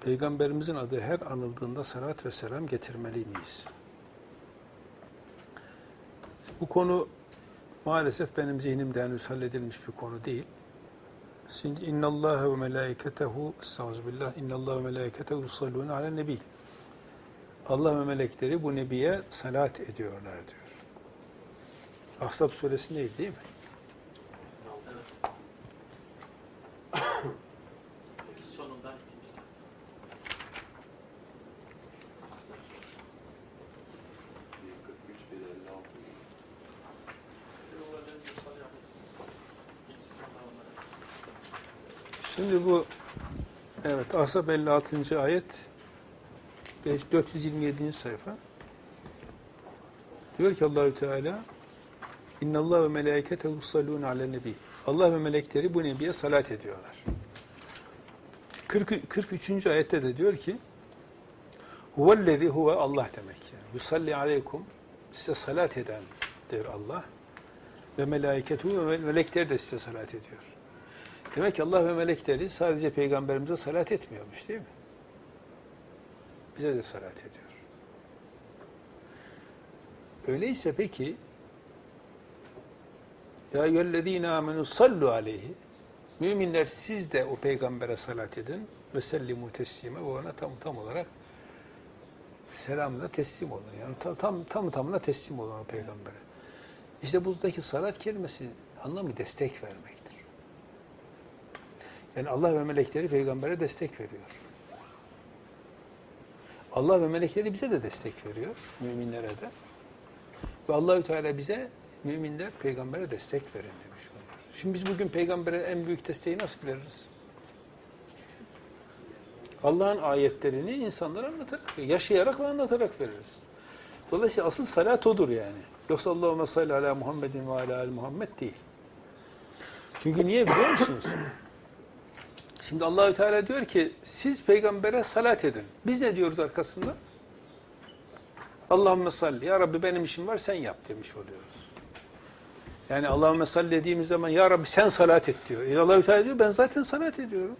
Peygamberimizin adı her anıldığında salat ve selam getirmeli miyiz? Bu konu maalesef benim zihnimde henüz halledilmiş bir konu değil. Şimdi innallâhe ve melâiketehu estağfirullah innallâhe ve melâiketehu yusallûne alen nebi. Allah ve melekleri bu nebiye salat ediyorlar diyor. Ahzab suresindeydi değil mi? Şimdi bu evet Ahzab 56. ayet 5 427. sayfa. Diyor ki Allahü Teala İnna Allah ve melâiketehu yusallûne alen nebi. Allah ve melekleri bu nebiye salat ediyorlar. 40, 43. ayette de diyor ki Huvellezî huve Allah demek yani. Yusalli aleykum size salat edendir Allah. Ve melâiketu ve melekler de size salat ediyor. Demek ki Allah ve melekleri sadece peygamberimize salat etmiyormuş değil mi? Bize de salat ediyor. Öyleyse peki Ya eyyühellezîne amenü sallu aleyhi Müminler siz de o peygambere salat edin ve sellimu teslime ve ona tam tam olarak selamla teslim olun. Yani tam tam tam tamına teslim olun o peygambere. İşte buradaki salat kelimesi anlamı destek vermektir. Yani Allah ve melekleri peygambere destek veriyor. Allah ve melekleri bize de destek veriyor, müminlere de. Ve Allahü Teala bize müminler peygambere destek verin demiş. Şimdi biz bugün peygambere en büyük desteği nasıl veririz? Allah'ın ayetlerini insanlara anlatarak, yaşayarak ve anlatarak veririz. Dolayısıyla asıl salat odur yani. Yoksa Allahümme salli ala Muhammedin ve ala al Muhammed değil. Çünkü niye biliyor musunuz? Şimdi Allahü Teala diyor ki siz peygambere salat edin. Biz ne diyoruz arkasında? Allahümme salli. Ya Rabbi benim işim var sen yap demiş oluyoruz. Yani Allahümme salli dediğimiz zaman ya Rabbi sen salat et diyor. E Allahü Teala diyor ben zaten salat ediyorum.